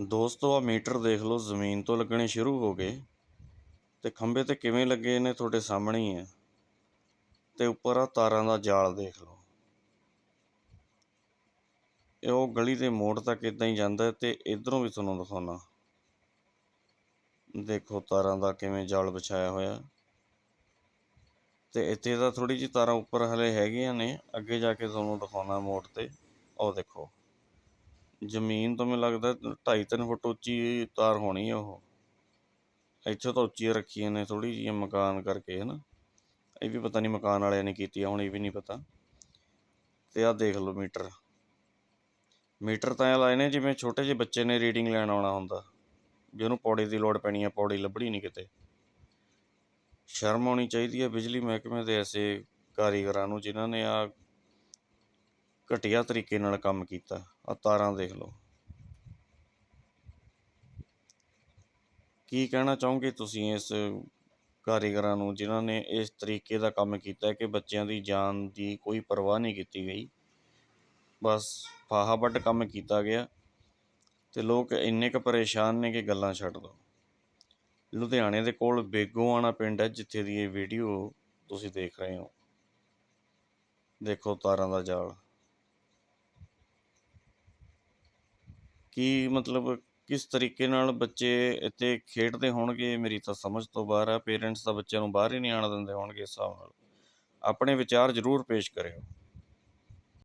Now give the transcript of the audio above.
ਦੋਸਤੋ ਆ ਮੀਟਰ ਦੇਖ ਲਓ, ਜ਼ਮੀਨ ਤੋਂ ਲੱਗਣੇ ਸ਼ੁਰੂ ਹੋ ਗਏ। ਤੇ ਖੰਭੇ ਤੇ ਕਿਵੇਂ ਲੱਗੇ ਨੇ, ਤੁਹਾਡੇ ਸਾਹਮਣੇ ਹੀ ਹੈ। ਤੇ ਉੱਪਰ ਆ ਤਾਰਾਂ ਦਾ ਜਾਲ ਦੇਖ ਲਓ। ਇਹ ਉਹ ਗਲੀ ਦੇ ਮੋੜ ਤੱਕ ਇਦਾਂ ਹੀ ਜਾਂਦਾ ਹੈ ਤੇ ਇਧਰੋਂ ਵੀ ਤੁਹਾਨੂੰ ਦਿਖਾਉਣਾ। ਦੇਖੋ ਤਾਰਾਂ ਦਾ ਕਿਵੇਂ ਜਾਲ ਵਿਛਾਇਆ ਹੋਇਆ। ਤੇ ਇੱਥੇ ਤਾਂ ਥੋੜੀ ਜਿਹੀ ਤਾਰਾਂ ਉੱਪਰ ਹਲੇ ਹੈਗੀਆਂ ਨੇ। ਅੱਗੇ ਜਾ ਕੇ ਤੁਹਾਨੂੰ ਦਿਖਾਉਣਾ ਮੋੜ ਤੇ। ਉਹ ਦੇਖੋ। ਜ਼ਮੀਨ ਤੋਂ ਮੈਨੂੰ ਲੱਗਦਾ 2.5-3 ਫੁੱਟ ਉੱਚੀ ਤਾਰ ਹੋਣੀ ਹੈ ਉਹ। ਇੱਥੇ ਤਾਂ ਉੱਚੀ ਰੱਖੀਆਂ ਨੇ ਥੋੜੀ ਜਿਹੀ ਮਕਾਨ ਕਰਕੇ ਹੈ ਨਾ ਇਹ ਵੀ ਪਤਾ ਨਹੀਂ ਮਕਾਨ ਵਾਲਿਆਂ ਨੇ ਕੀਤੀ ਹੁਣ ਇਹ ਵੀ ਨਹੀਂ ਪਤਾ। ਤੇ ਆਹ ਦੇਖ ਲਓ ਮੀਟਰ। ਮੀਟਰ ਤਾਂ ਇਹ ਲਾਏ ਨੇ ਜਿਵੇਂ ਛੋਟੇ ਜਿਹੇ ਬੱਚੇ ਨੇ ਰੀਡਿੰਗ ਲੈਣ ਆਉਣਾ ਹੁੰਦਾ ਜੇ ਉਹਨੂੰ ਪੌੜੀ ਦੀ ਲੋੜ ਪੈਣੀ ਹੈ ਪੌੜੀ ਲੱਭਣੀ ਨਹੀਂ ਕਿਤੇ। ਸ਼ਰਮ ਆਉਣੀ ਚਾਹੀਦੀ ਹੈ ਬਿਜਲੀ ਮਹਿਕਮੇ ਦੇ ਐਸੇ ਕਾਰੀਗਰਾਂ ਨੂੰ ਜਿਨ੍ਹਾਂ ਨੇ ਆ ਘਟੀਆ ਤਰੀਕੇ ਨਾਲ ਕੰਮ ਕੀਤਾ। ਆ ਤਾਰਾਂ ਦੇਖ ਲਓ। ਕੀ ਕਹਿਣਾ ਚਾਹੋਗੇ ਤੁਸੀਂ ਇਸ ਕਾਰੀਗਰਾਂ ਨੂੰ, ਜਿਨ੍ਹਾਂ ਨੇ ਇਸ ਤਰੀਕੇ ਦਾ ਕੰਮ ਕੀਤਾ ਕਿ ਬੱਚਿਆਂ ਦੀ ਜਾਨ ਦੀ ਕੋਈ ਪਰਵਾਹ ਨਹੀਂ ਕੀਤੀ ਗਈ? ਬਸ ਫਾਹਾ ਵੱਢ ਕੰਮ ਕੀਤਾ ਗਿਆ ਤੇ ਲੋਕ ਇੰਨੇ ਕੁ ਪਰੇਸ਼ਾਨ ਨੇ ਕਿ ਗੱਲਾਂ ਛੱਡ ਦੋ। ਲੁਧਿਆਣੇ ਦੇ ਕੋਲ ਬੇਗੋਆਣਾ ਪਿੰਡ ਹੈ, ਜਿੱਥੇ ਦੀ ਇਹ ਵੀਡੀਓ ਤੁਸੀਂ ਦੇਖ ਰਹੇ ਹੋ। ਦੇਖੋ ਤਾਰਾਂ ਦਾ ਜਾਲ। ਕੀ ਮਤਲਬ ਕਿਸ ਤਰੀਕੇ ਨਾਲ ਬੱਚੇ ਇੱਥੇ ਖੇਡਦੇ ਹੋਣਗੇ, ਮੇਰੀ ਤਾਂ ਸਮਝ ਤੋਂ ਬਾਹਰ ਆ ਪੇਰੈਂਟਸ ਤਾਂ ਬੱਚਿਆਂ ਨੂੰ ਬਾਹਰ ਹੀ ਨਹੀਂ ਆਉਣ ਦਿੰਦੇ ਹੋਣਗੇ ਇਸ ਹਿਸਾਬ ਨਾਲ। ਆਪਣੇ ਵਿਚਾਰ ਜ਼ਰੂਰ ਪੇਸ਼ ਕਰਿਓ।